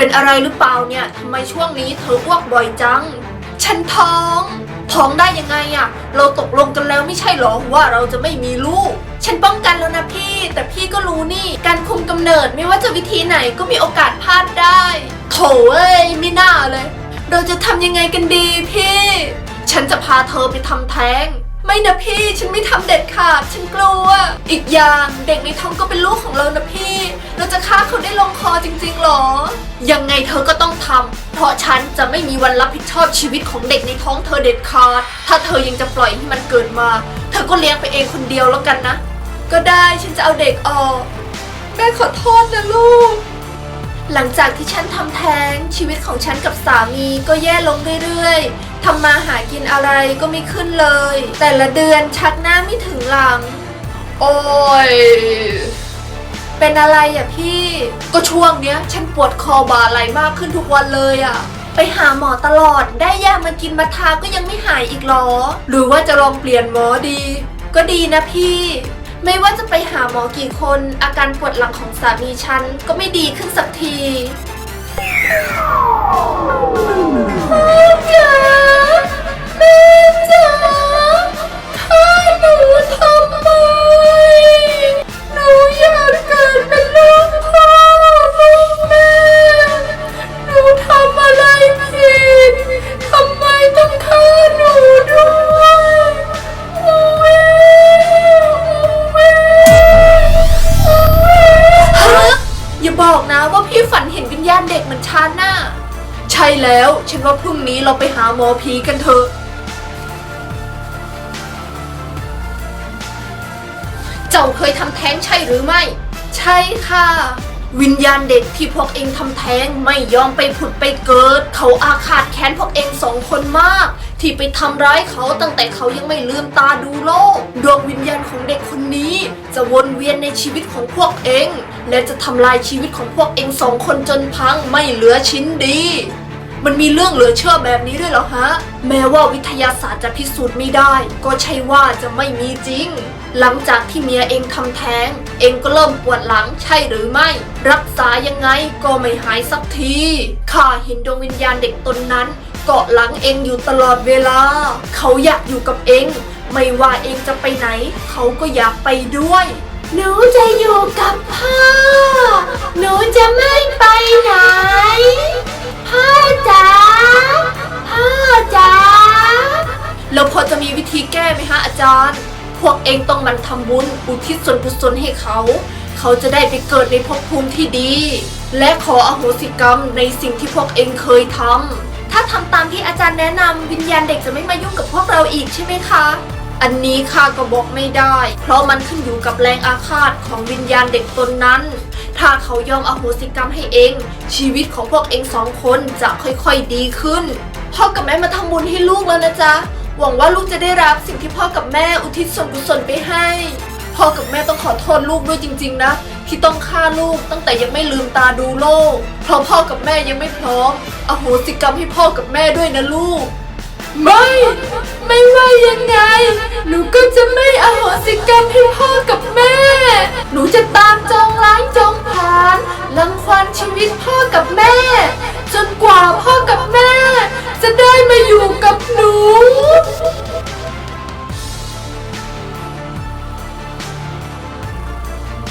เป็นอะไรหรือเปล่าเนี่ยทำไมช่วงนี้เธออ้วกบ่อยจัง ฉันท้อง ท้องได้ยังไงอะเราตกลงกันแล้วไม่ใช่หรอว่าเราจะไม่มีลูก ฉันป้องกันแล้วนะพี่ แต่พี่ก็รู้นี่ การคุมกำเนิดไม่ว่าจะวิธีไหนก็มีโอกาสพลาดได้โถเอ้ยไม่น่าเลย เราจะทำยังไงกันดีพี่ ฉันจะพาเธอไปทำแท้ง ไม่นะพี่ฉันไม่ทำเด็ดขาดฉันกลัว อีกอย่างเด็กในท้องก็เป็นลูกของเรานะพี่ เราจะฆ่าเขาได้ลงคอจริงๆหรอ ยังไงเธอก็ต้องทำเพราะฉันจะไม่มีวันรับผิดชอบชีวิตของเด็กในท้องเธอเด็ดขาด ถ้าเธอยังจะปล่อยให้มันเกิดมา เธอก็เลี้ยงไปเองคนเดียวแล้วกันนะ ก็ได้ฉันจะเอาเด็กออก แม่ขอโทษนะลูก หลังจากที่ฉันทำแท้งชีวิตของฉันกับสามีก็แย่ลงเรื่อยๆทำมาหากินอะไรก็ไม่ขึ้นเลย แต่ละเดือนชักหน้าไม่ถึงหลัง โอ้ย เป็นอะไรอะพี่ ก็ช่วงเนี้ย ฉันปวดคอบ่าไหลมากขึ้นทุกวันเลยอะ ไปหาหมอตลอดได้ยามากินมาทาก็ยังไม่หายอีกหรอ หรือว่าจะลองเปลี่ยนหมอดี ก็ดีนะพี่ ไม่ว่าจะไปหาหมอกี่คน อาการปวดหลังของสามีฉันก็ไม่ดีขึ้นสักที ที่ฝันเห็นวิญญาณเด็กเหมือนฉันน่ะ ใช่แล้ว ฉันว่าพรุ่งนี้เราไปหาหมอผีกันเถอะ เจ้าเคยทำแท้งใช่หรือไม่ ใช่ค่ะ วิญญาณเด็กที่พวกเองทำแท้งไม่ยอมไปผุดไปเกิด เขาอาฆาตแค้นพวกเองสองคนมาก ที่ไปทำร้ายเขาตั้งแต่เขายังไม่ลืมตาดูโลก ดวงวิญญาณของเด็กคนนี้ จะวนเวียนในชีวิตของพวกเอง และจะทำลายชีวิตของพวกเองสองคนจนพังไม่เหลือชิ้นดีมันมีเรื่องเหลือเชื่อแบบนี้ด้วยเหรอฮะ แม้ว่าวิทยาศาสตร์จะพิสูจน์ไม่ได้ ก็ใช่ว่าจะไม่มีจริง หลังจากที่เมียเองทำแท้ง เองก็เริ่มปวดหลังใช่หรือไม่ รักษายังไงก็ไม่หายสักทีข้าเห็นดวงวิญญาณเด็กตนนั้น เกาะหลังเองอยู่ตลอดเวลา เขาอยากอยู่กับเอง ไม่ว่าเองจะไปไหน เขาก็อยากไปด้วยหนูจะอยู่กับพ่อ หนูจะไม่ไปไหน พ่อจ๋า พ่อจ๋า แล้วพอจะมีวิธีแก้ไหมฮะอาจารย์ พวกเองต้องมันทำบุญอุทิศส่วนกุศลให้เขา เขาจะได้ไปเกิดในภพภูมิที่ดี และขออโหสิกรรมในสิ่งที่พวกเองเคยทำถ้าทำตามที่อาจารย์แนะนำวิญญาณเด็กจะไม่มายุ่งกับพวกเราอีกใช่ไหมคะ อันนี้ข้าก็บอกไม่ได้ เพราะมันขึ้นอยู่กับแรงอาฆาตของวิญญาณเด็กตนนั้น ถ้าเขายอมอโหสิกรรมให้เอง ชีวิตของพวกเองสองคนจะค่อยๆดีขึ้นพ่อกับแม่มาทำบุญให้ลูกแล้วนะจ๊ะ หวังว่าลูกจะได้รับสิ่งที่พ่อกับแม่อุทิศส่วนกุศลไปให้ พ่อกับแม่ต้องขอโทษลูกด้วยจริง ๆ นะ ที่ต้องฆ่าลูกตั้งแต่ยังไม่ลืมตาดูโลก เพราะพ่อกับแม่ยังไม่พร้อมอโหสิกรรมให้พ่อกับแม่ด้วยนะลูก ไม่ ไม่ว่ายังไง หนูก็จะไม่อโหสิกรรมให้พ่อกับแม่ หนูจะตาม